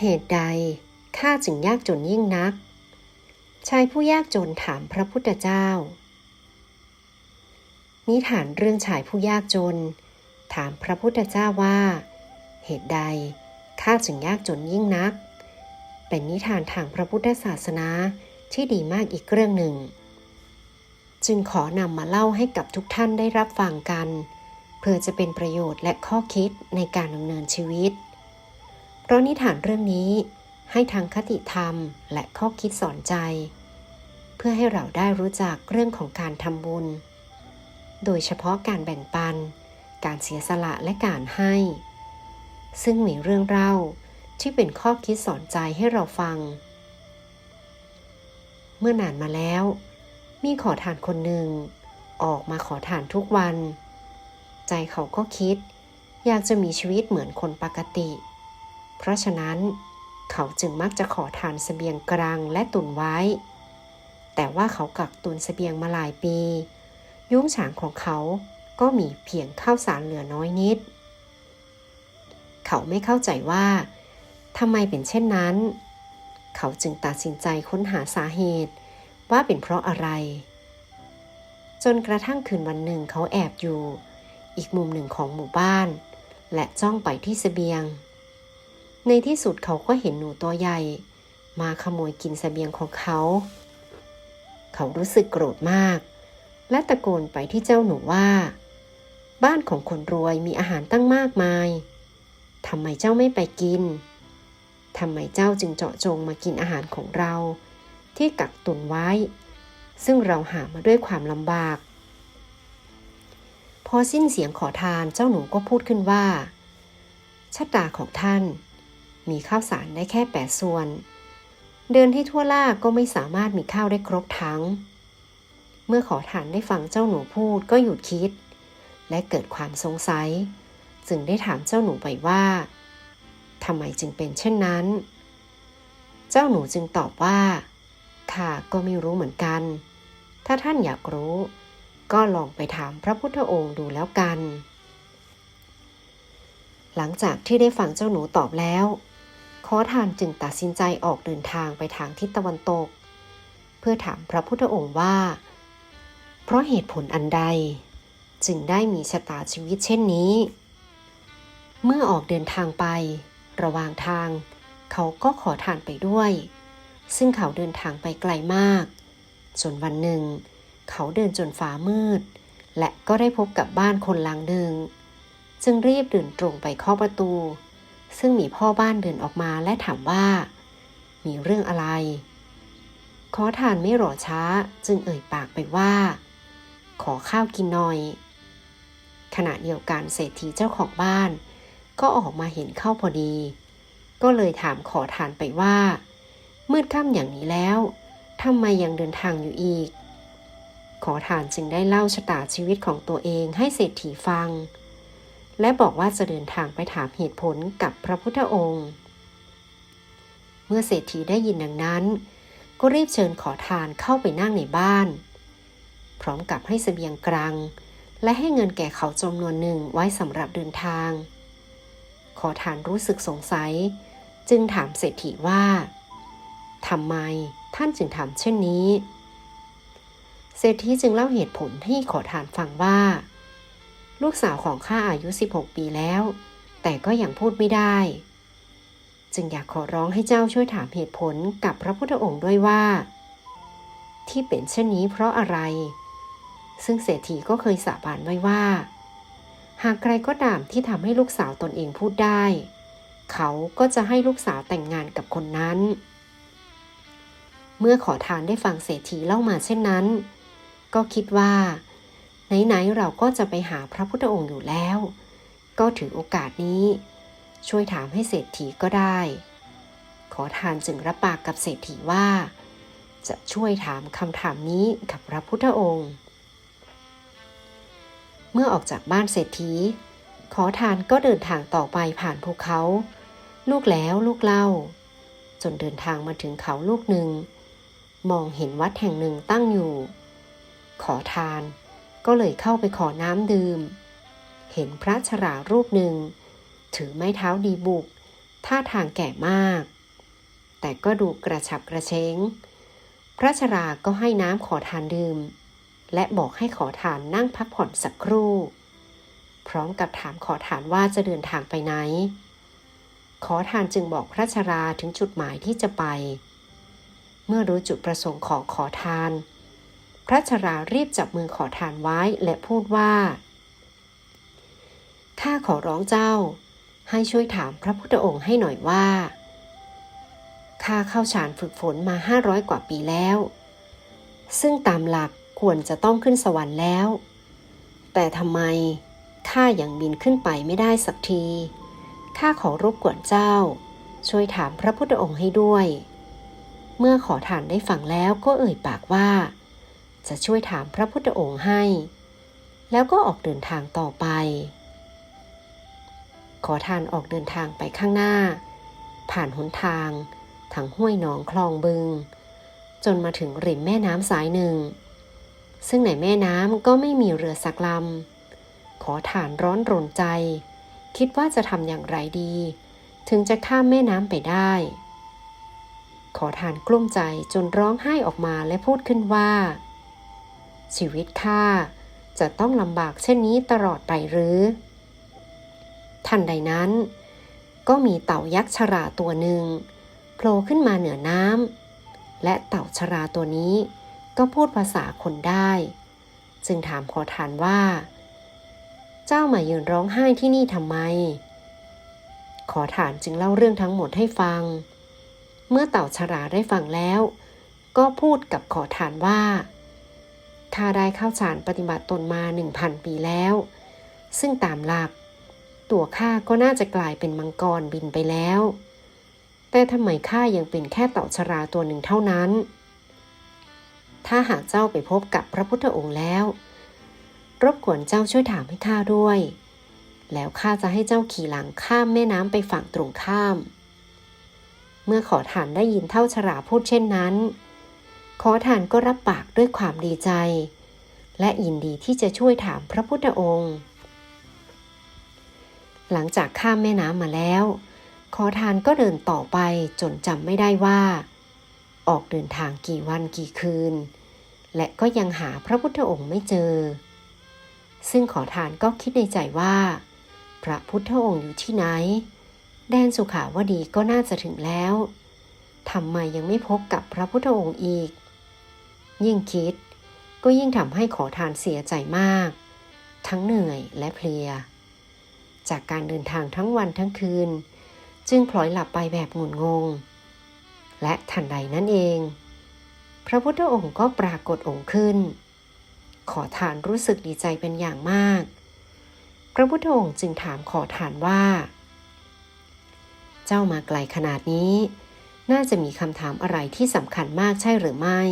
เหตุใดข้าจึงยากจนยิ่งนัก ชายผู้ยากจนถามพระพุทธเจ้า นิทานเรื่องชายผู้ยากจน ถามพระพุทธเจ้าว่า เหตุใดข้าจึงยากจนยิ่งนัก เป็นนิทานทางพระพุทธศาสนาที่ดีมากอีกเรื่องหนึ่ง จึงขอนำมาเล่าให้กับทุกท่านได้รับฟังกัน เพื่อจะเป็นประโยชน์และข้อคิดในการดำเนินชีวิต เพราะนิทานเรื่องนี้ให้ทางคติธรรมและข้อคิดสอนใจ เพื่อให้เราได้รู้จักเรื่องของการทำบุญ โดยเฉพาะการแบ่งปัน การเสียสละและการให้ ซึ่งมีเรื่องเล่าที่เป็นข้อคิดสอนใจให้เราฟัง เมื่อนานมาแล้ว มีขอทานคนหนึ่ง ออกมาขอทานทุกวัน ใจเขาก็คิด อยากจะมีชีวิตเหมือนคนปกติเเพราะฉะนั้นเขาจึงมักจะขอทานสเสบียงกลางและตุนไว้ แต่ว่าเขากักตุนสเสบียงมาหลายปี ยุ้งฉางของเขาก็มีเพียงข้าวสารเหลือน้อยนิด เขาไม่เข้าใจว่าทำไมเป็นเช่นนั้น เขาจึงตัดสินใจค้นหาสาเหตุว่าเป็นเพราะอะไร จนกระทั่งคืนวันหนึ่งเขาแอบอยู่ อีกมุมหนึ่งของหมู่บ้าน และจ้องไปที่สเสบียง ในที่สุดเขาก็เห็นหนูตัวใหญ่ มาขโมยกินสเสบียงของเขา เขารู้สึกโกรธมาก และตะโกนไปที่เจ้าหนูว่า บ้านของคนรวยมีอาหารตั้งมากมายทำไมเจ้าไม่ไปกินทำไมเจ้าจึงเจาะจงมากินอาหารของเรา ที่กักตุนไว้ ซึ่งเราหามาด้วยความลำบาก พอสิ้นเสียงขอทานเจ้าหนูก็พูดขึ้นว่าชะตาของท่าน มีข้าวสารได้แค่แปดส่วน เดินให้ทั่วล่าก็ไม่สามารถมีข้าวได้ครบทั้ง เมื่อขอทานได้ฟังเจ้าหนูพูดก็หยุดคิด และเกิดความสงสัย จึงได้ถามเจ้าหนูไปว่าทำไมจึงเป็นเช่นนั้น เจ้าหนูจึงตอบว่าข้าก็ไม่รู้เหมือนกัน ถ้าท่านอยากรู้ ก็ลองไปถามพระพุทธองค์ดูแล้วกัน หลังจากที่ได้ฟังเจ้าหนูตอบแล้ว ขอทานจึงตัดสินใจออกเดินทางไปทางทิศตะวันตก เพื่อถามพระพุทธองค์ว่า เพราะเหตุผลอันใด จึงได้มีชะตาชีวิตเช่นนี้ เมื่อออกเดินทางไป ระหว่างทาง เขาก็ขอทานไปด้วย ซึ่งเขาเดินทางไปไกลมาก จนวันหนึ่ง เขาเดินจนฟ้ามืด และก็ได้พบกับบ้านคนหลังหนึ่ง จึงรีบเดินตรงไปเคาะประตู ซึ่งมีพ่อบ้านเดินออกมาและถามว่า มีเรื่องอะไร ขอทานไม่รอช้าจึงเอ่ยปากไปว่า ขอข้าวกินหน่อย ขณะเดียวกันเศรษฐีเจ้าของบ้าน ก็ออกมาเห็นเข้าพอดี ก็เลยถามขอทานไปว่า มืดค่ำอย่างนี้แล้วทำไมยังเดินทางอยู่อีก ขอทานจึงได้เล่าชะตาชีวิตของตัวเองให้เศรษฐีฟัง และบอกว่าจะเดินทางไปถามเหตุผลกับพระพุทธองค์ เมื่อเศรษฐีได้ยินดังนั้น ก็รีบเชิญขอทานเข้าไปนั่งในบ้าน พร้อมกับให้สเสบียงกลางและให้เงินแก่เขาจำนวนหนึ่งไว้สำหรับเดินทาง ขอทานรู้สึกสงสัย จึงถามเศรษฐีว่าทำไมท่านจึงทำเช่นนี้ เศรษฐีจึงเล่าเหตุผลให้ขอทานฟังว่า ลูกสาวของข้าอายุ 16 ปีแล้ว แต่ก็ยังพูดไม่ได้ จึงอยากขอร้องให้เจ้าช่วยถามเหตุผลกับพระพุทธองค์ด้วยว่า ที่เป็นเช่นนี้เพราะอะไร ซึ่งเศรษฐีก็เคยสาบานไว้ว่า หากใครก็ตามที่ทำให้ลูกสาวตนเองพูดได้ เขาก็จะให้ลูกสาวแต่งงานกับคนนั้น เมื่อขอทานได้ฟังเศรษฐีเล่ามาเช่นนั้น ก็คิดว่า ไหนๆเราก็จะไปหาพระพุทธองค์อยู่แล้ว ก็ถือโอกาสนี้ ช่วยถามให้เศรษฐีก็ได้ ขอทานจึงรับปากกับเศรษฐีว่า จะช่วยถามคำถามนี้กับพระพุทธองค์ เมื่อออกจากบ้านเศรษฐี ขอทานก็เดินทางต่อไปผ่านภูเขา ลูกแล้วลูกเล่า จนเดินทางมาถึงเขาลูกหนึ่ง มองเห็นวัดแห่งหนึ่งตั้งอยู่ ขอทาน ก็เลยเข้าไปขอน้ำดื่ม เห็นพระชรารูปหนึ่ง ถือไม้เท้าดีบุก ท่าทางแก่มาก แต่ก็ดูกระฉับกระเฉงพระชราก็ให้น้ำขอทานดื่ม และบอกให้ขอทานนั่งพักผ่อนสักครู่ พร้อมกับถามขอทานว่าจะเดินทางไปไหน ขอทานจึงบอกพระชราถึงจุดหมายที่จะไป เมื่อรู้จุดประสงค์ของขอทาน พระชรารีบจับมือขอทานไว้และพูดว่าข้าขอร้องเจ้า ให้ช่วยถามพระพุทธองค์ให้หน่อยว่าข้าเข้าฌานฝึกฝนมาห้าร้อยกว่าปีแล้ว ซึ่งตามหลักควรจะต้องขึ้นสวรรค์แล้ว แต่ทำไมข้ายัางบินขึ้นไปไม่ได้สักทีข้าขอรบกวนเจ้า ช่วยถามพระพุทธองค์ให้ด้วย เมื่อขอทานได้ฟังแล้วก็เอ่ยปากว่า จะช่วยถามพระพุทธองค์ให้ แล้วก็ออกเดินทางต่อไป ขอทานออกเดินทางไปข้างหน้า ผ่านหนทางทั้งห้วยหนองคลองบึง จนมาถึงริมแม่น้ำสายหนึ่ง ซึ่งในแม่น้ำก็ไม่มีเรือสักลำขอฐานร้อนรนใจ คิดว่าจะทำอย่างไรดี ถึงจะข้ามแม่น้ำไปได้ขอทานกลุ้มใจจนร้องไห้ออกมาและพูดขึ้นว่า ชีวิตข้าจะต้องลำบากเช่นนี้ตลอดไปหรือ ทันใดนั้น ก็มีเต่ายักษ์ชราตัวหนึ่งโผล่ขึ้นมาเหนือน้ำและเต่าชราตัวนี้ก็พูดภาษาคนได้ จึงถามขอทานว่า เจ้ามายืนร้องไห้ที่นี่ทำไม ขอทานจึงเล่าเรื่องทั้งหมดให้ฟัง เมื่อเต่าชราได้ฟังแล้ว ก็พูดกับขอทานว่า ข้าได้เข้าฌานปฏิบัติตนมาหนึ่งพันปีแล้ว ซึ่งตามหลัก ตัวข้าก็น่าจะกลายเป็นมังกรบินไปแล้ว แต่ทำไมข้ายังเป็นแค่เต่าชราตัวหนึ่งเท่านั้น ถ้าหากเจ้าไปพบกับพระพุทธองค์แล้ว รบกวนเจ้าช่วยถามให้ข้าด้วย แล้วข้าจะให้เจ้าขี่หลังข้ามแม่น้ำไปฝั่งตรงข้าม เมื่อขอทานได้ยินเท่าชราพูดเช่นนั้น ขอทานก็รับปากด้วยความดีใจ และยินดีที่จะช่วยถามพระพุทธองค์ หลังจากข้ามแม่น้ำมาแล้ว ขอทานก็เดินต่อไปจนจำไม่ได้ว่า ออกเดินทางกี่วันกี่คืน และก็ยังหาพระพุทธองค์ไม่เจอ ซึ่งขอทานก็คิดในใจว่า พระพุทธองค์อยู่ที่ไหน แดนสุขาวดีก็น่าจะถึงแล้วทำไมยังไม่พบกับพระพุทธองค์อีก ยิ่งคิด ก็ยิ่งทำให้ขอทานเสียใจมาก ทั้งเหนื่อยและเพลีย จากการเดินทางทั้งวันทั้งคืน จึงพลอยหลับไปแบบงุนงง และทันใดนั่นเอง พระพุทธองค์ก็ปรากฏองค์ขึ้น ขอทานรู้สึกดีใจเป็นอย่างมาก พระพุทธองค์จึงถามขอทานว่า เจ้ามาไกลขนาดนี้น่าจะมีคำถามอะไรที่สำคัญมากใช่หรือไม่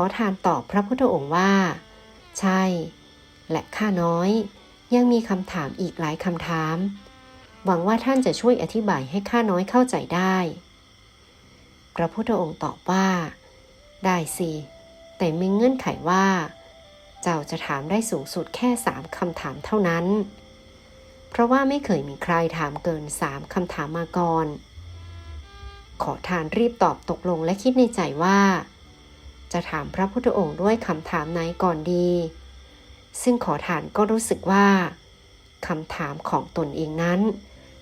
อทานตอบพระพุทธองค์ว่า ใช่ และข้าน้อย ยังมีคำถามอีกหลายคำถาม หวังว่าท่านจะช่วยอธิบายให้ข้าน้อยเข้าใจได้ พระพุทธองค์ตอบว่า ได้สิ แต่มีเงื่อนไขว่า เจ้าจะถามได้สูงสุดแค่สามคำถามเท่านั้น เพราะว่าไม่เคยมีใครถามเกินสามคำถามมาก่อนขอทานรีบตอบตกลงและคิดในใจว่า จะถามพระพุทธองค์ด้วยคำถามไหนก่อนดี ซึ่งขอทานก็รู้สึกว่าคำถามของตนเองนั้น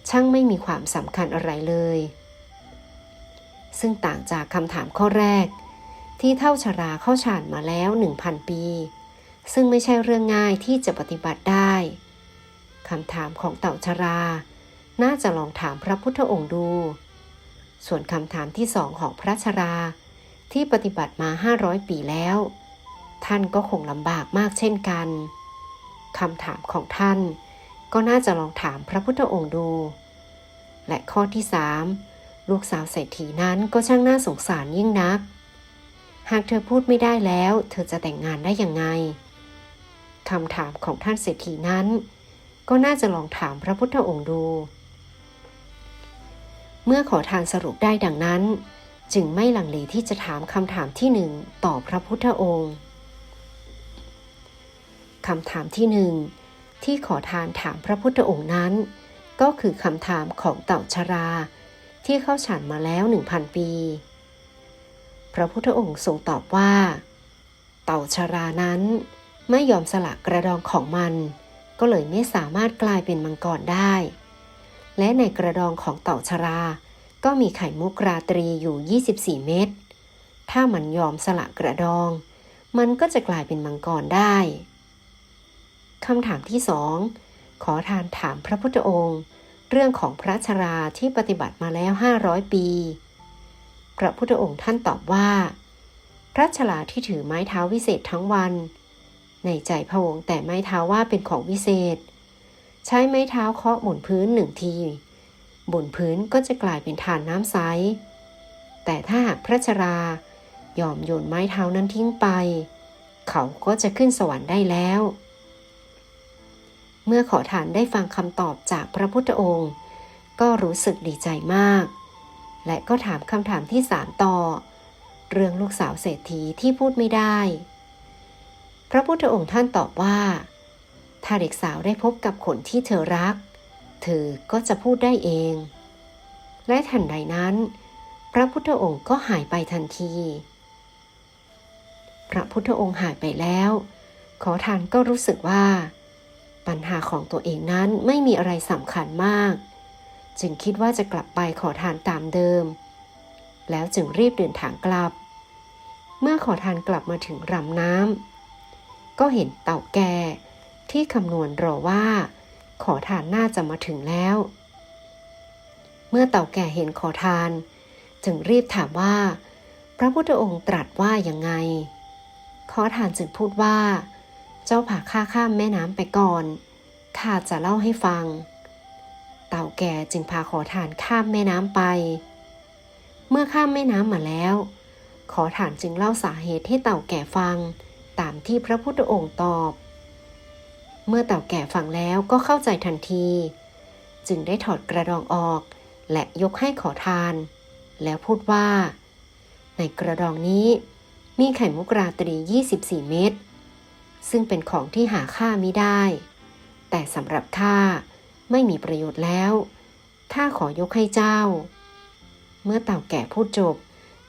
ช่างไม่มีความสำคัญอะไรเลย ซึ่งต่างจากคำถามข้อแรก ที่เท่าชราเข้าฌานมาแล้วหนึ่งพันปี ซึ่งไม่ใช่เรื่องง่ายที่จะปฏิบัติได้คำถามของเต่าชรา น่าจะลองถามพระพุทธองค์ดู ส่วนคำถามที่สองของพระชรา ที่ปฏิบัติมา 500 ปีแล้ว ท่านก็คงลำบากมากเช่นกันคำถามของท่านก็น่าจะลองถามพระพุทธองค์ดู และข้อที่สามลูกสาวเศรษฐีนั้นก็ช่างน่าสงสารยิ่งนัก หากเธอพูดไม่ได้แล้ว เธอจะแต่งงานได้ยังไงคำถามของท่านเศรษฐีนั้น ก็น่าจะลองถามพระพุทธองค์ดู เมื่อขอทานสรุปได้ดังนั้น จึงไม่ลังเลที่จะถามคำถามที่หนึ่งต่อพระพุทธองค์คำถามที่หนึ่งที่ขอทานถามพระพุทธองค์นั้น ก็คือคำถามของเต่าชรา ที่เข้าฉันมาแล้วหนึ่งพันปี พระพุทธองค์ทรงตอบว่า เต่าชรานั้นไม่ยอมสละกระดองของมัน ก็เลยไม่สามารถกลายเป็นมังกรได้ และในกระดองของเต่าชรา ก็มีไข่มุกราตรีอยู่ 24 เม็ด ถ้ามันยอมสละกระดอง มันก็จะกลายเป็นมังกรได้คำถามที่สองขอทานถามพระพุทธองค์ เรื่องของพระชราที่ปฏิบัติมาแล้ว 500 ปี พระพุทธองค์ท่านตอบว่า พระชราที่ถือไม้เท้าวิเศษทั้งวัน ในใจพระวงค์แต่ไม้เท้าว่าเป็นของวิเศษ ใช้ไม้เท้าเคาะบนพื้นหนึ่งที บนพื้นก็จะกลายเป็นฐานน้ำใส แต่ถ้าหากพระชรายอมโยนไม้เท้านั้นทิ้งไป เขาก็จะขึ้นสวรรค์ได้แล้ว เมื่อขอทานได้ฟังคำตอบจากพระพุทธองค์ ก็รู้สึกดีใจมาก และก็ถามคำถามที่สามต่อ เรื่องลูกสาวเศรษฐีที่พูดไม่ได้ พระพุทธองค์ท่านตอบว่า ถ้าเด็กสาวได้พบกับคนที่เธอรัก เธอก็จะพูดได้เอง และทันใดนั้น พระพุทธองค์ก็หายไปทันที พระพุทธองค์หายไปแล้ว ขอทานก็รู้สึกว่า ปัญหาของตัวเองนั้นไม่มีอะไรสำคัญมาก จึงคิดว่าจะกลับไปขอทานตามเดิม แล้วจึงรีบเดินทางกลับ เมื่อขอทานกลับมาถึงรำน้ำก็เห็นเต่าแก่ที่คำนวณรอว่า ขอทานน่าจะมาถึงแล้ว เมื่อเต่าแก่เห็นขอทาน จึงรีบถามว่า พระพุทธองค์ตรัสว่ายังไง ขอทานจึงพูดว่า เจ้าผาข้าข้ามแม่น้ำไปก่อนข้าจะเล่าให้ฟัง เต่าแก่จึงพาขอทานข้ามแม่น้ำไป เมื่อข้ามแม่น้ำมาแล้ว ขอทานจึงเล่าสาเหตุให้เต่าแก่ฟัง ตามที่พระพุทธองค์ตอบ เมื่อเต่าแก่ฟังแล้วก็เข้าใจทันที จึงได้ถอดกระดองออก และยกให้ขอทาน แล้วพูดว่า ในกระดองนี้มีไข่มุกราตรี 24 เม็ดซึ่งเป็นของที่หาค่าไม่ได้ แต่สำหรับข้าไม่มีประโยชน์แล้วข้าขอยกให้เจ้า เมื่อเต่าแก่พูดจบ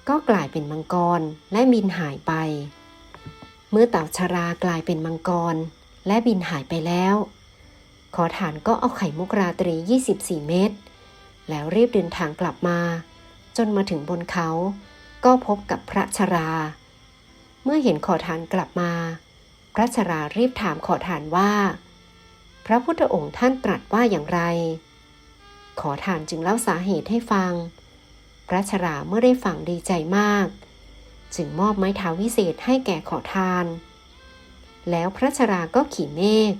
ก็กลายเป็นมังกรและบินหายไป เมื่อเต่าชรากลายเป็นมังกร และบินหายไปแล้ว ขอฐานก็เอาไข่มุกราตรี 24 เม็ดแล้วรีบเดินทางกลับมา จนมาถึงบนเขา ก็พบกับพระชรา เมื่อเห็นขอทานกลับมา พระชรารีบถามขอทานว่า พระพุทธองค์ท่านตรัสว่าอย่างไร ขอทานจึงเล่าสาเหตุให้ฟัง พระชราเมื่อได้ฟังดีใจมาก จึงมอบไม้เท้าวิเศษให้แก่ขอทาน แล้วพระชราก็ขี่เมฆ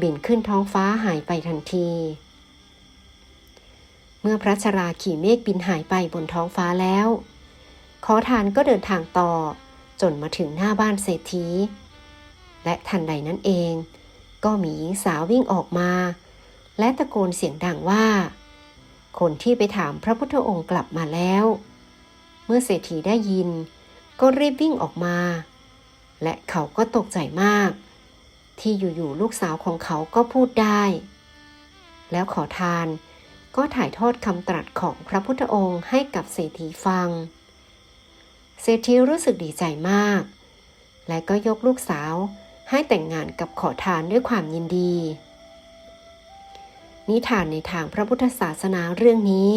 บินขึ้นท้องฟ้าหายไปทันที เมื่อพระชราขี่เมฆบินหายไปบนท้องฟ้าแล้ว ขอทานก็เดินทางต่อจนมาถึงหน้าบ้านเศรษฐี และทันใดนั้นเอง ก็มีหญิงสาววิ่งออกมา และตะโกนเสียงดังว่า คนที่ไปถามพระพุทธองค์กลับมาแล้ว เมื่อเศรษฐีได้ยิน ก็รีบวิ่งออกมา และเขาก็ตกใจมาก ที่อยู่ๆลูกสาวของเขาก็พูดได้ แล้วขอทานก็ถ่ายทอดคำตรัสของพระพุทธองค์ให้กับเศรษฐีฟัง เศรษฐีรู้สึกดีใจมาก และก็ยกลูกสาวให้แต่งงานกับขอทานด้วยความยินดี นิทานในทางพระพุทธศาสนาเรื่องนี้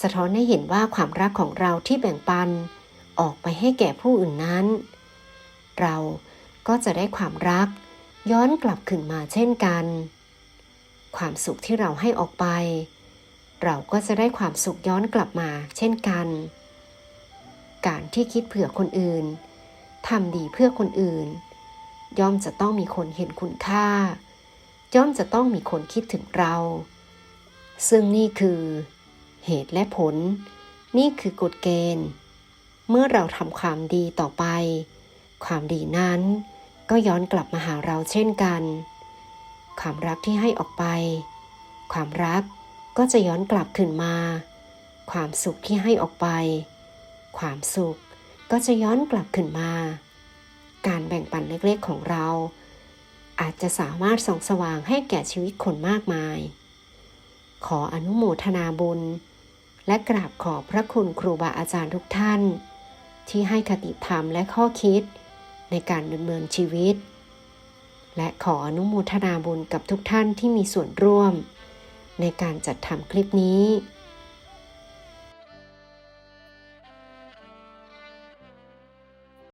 สะท้อนให้เห็นว่าความรักของเราที่แบ่งปันออกไปให้แก่ผู้อื่นนั้น เราก็จะได้ความรัก ย้อนกลับคืนมาเช่นกัน ความสุขที่เราให้ออกไป เราก็จะได้ความสุขย้อนกลับมาเช่นกัน การที่คิดเผื่อคนอื่นทำดีเพื่อคนอื่น ย่อมจะต้องมีคนเห็นคุณค่า ย่อมจะต้องมีคนคิดถึงเรา ซึ่งนี่คือ เหตุและผล นี่คือกฎเกณฑ์ เมื่อเราทำความดีต่อไป ความดีนั้นก็ย้อนกลับมาหาเราเช่นกัน ความรักที่ให้ออกไป ความรักก็จะย้อนกลับคืนมา ความสุขที่ให้ออกไป ความสุขก็จะย้อนกลับคืนมา การแบ่งปันเล็กๆของเรา อาจจะสามารถส่องสว่างให้แก่ชีวิตคนมากมาย ขออนุโมทนาบุญ และกราบขอบพระคุณครูบาอาจารย์ทุกท่าน ที่ให้คติธรรมและข้อคิด ในการดำเนินชีวิต และขออนุโมทนาบุญกับทุกท่านที่มีส่วนร่วม ในการจัดทำคลิปนี้